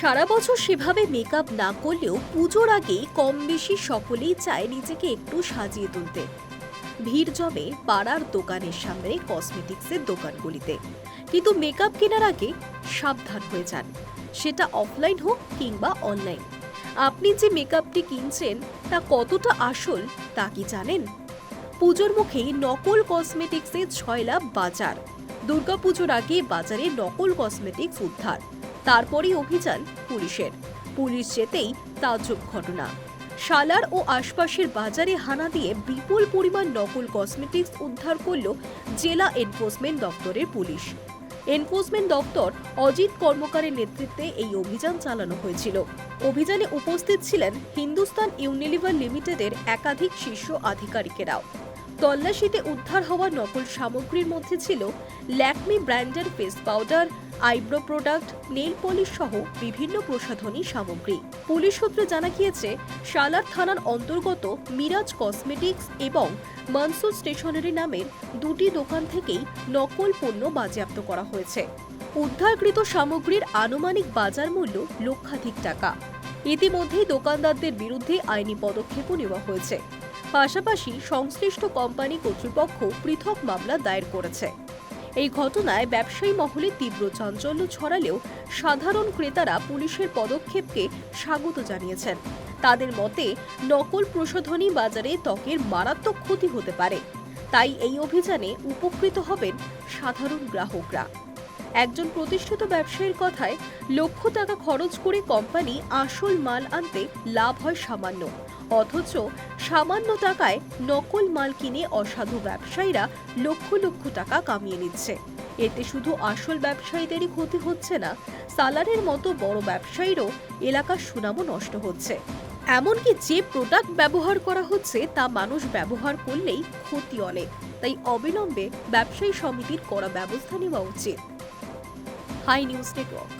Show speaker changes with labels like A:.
A: সারা বছর সেভাবে মেকআপ না করলেও পুজোর আগে কম বেশি সকলেই চায় নিজেকে একটু সাজিয়ে তুলতে। ভিড় জমে পাড়ার দোকানের সামনে কসমেটিক্সের দোকানগুলিতে। কিন্তু মেকআপ কেনার আগে সাবধান হয়ে যান। সেটা অফলাইন হোক কিংবা অনলাইন আপনি যে মেকআপটি কিনছেন, তা কতটা আসল তা কি জানেন? পুজোর মুখে নকল কসমেটিক্সের ছয়লা বাজার। দুর্গাপুজোর আগে বাজারে নকল কসমেটিক্স উদ্ধার। তারপরই অভিযান পুলিশের। পুলিশ যেতেই তাজ্জব ঘটনা। সালার ও আশপাশের বাজারে হানা দিয়ে বিপুল পরিমাণ নকল কসমেটিক্স উদ্ধার করল জেলা এনফোর্সমেন্ট দপ্তরের পুলিশ। এনফোর্সমেন্ট দপ্তর অজিত কর্মকারের নেতৃত্বে এই অভিযান চালানো হয়েছিল। অভিযানে উপস্থিত ছিলেন হিন্দুস্তান ইউনিলিভার লিমিটেডের একাধিক শীর্ষ আধিকারিকেরাও। তল্লাশিতে উদ্ধার হওয়া নকল সামগ্রীর মধ্যে ছিল ল্যাকমি ব্র্যান্ডের face powder, eyebrow product, nail polish সহ বিভিন্ন প্রসাধনী সামগ্রী। পুলিশ সূত্রে জানা গিয়েছে সালার থানার অন্তর্গত মিরাজ কসমেটিক্স এবং মনসুর স্টেশনারি নামের দুটি দোকান থেকেই নকল পণ্য বাজেয়াপ্ত করা হয়েছে। উদ্ধারকৃত সামগ্রীর আনুমানিক বাজার মূল্য লক্ষাধিক টাকা। ইতিমধ্যেই দোকানদারদের বিরুদ্ধে আইনি পদক্ষেপও নেওয়া হয়েছে। পাশাপাশি সংশ্লিষ্ট কোম্পানি কর্তৃপক্ষ পৃথক মামলা দায়ের করেছে। এই ঘটনায় ব্যবসায়ী মহলে তীব্র চাঞ্চল্য ছড়ালেও সাধারণ ক্রেতারা পুলিশের পদক্ষেপকে স্বাগত জানিয়েছেন। তাদের মতে, নকল প্রসাধনী বাজারে ত্বকের মারাত্মক ক্ষতি হতে পারে। তাই এই অভিযানে উপকৃত হবেন সাধারণ গ্রাহকরা। একজন প্রতিষ্ঠিত ব্যবসায়ীর কথায়, লক্ষ টাকা খরচ করে কোম্পানি আসল মাল আনতে লাভ হয় সামান্য। অথচ সামান্য টাকায় নকল মাল কিনে অসাধু ব্যবসায়ীরা লক্ষ লক্ষ টাকা কামিয়ে নিচ্ছে। এতে শুধু আসল ব্যবসায়ীদেরই ক্ষতি হচ্ছে না, সালারের মতো বড় ব্যবসায়ীরও এলাকার সুনামও নষ্ট হচ্ছে। এমনকি যে প্রোডাক্ট ব্যবহার করা হচ্ছে, তা মানুষ ব্যবহার করলেই ক্ষতি অনেক তাই অবিলম্বে ব্যবসায়ী সমিতির করা ব্যবস্থা নেওয়া উচিত। Hi news network.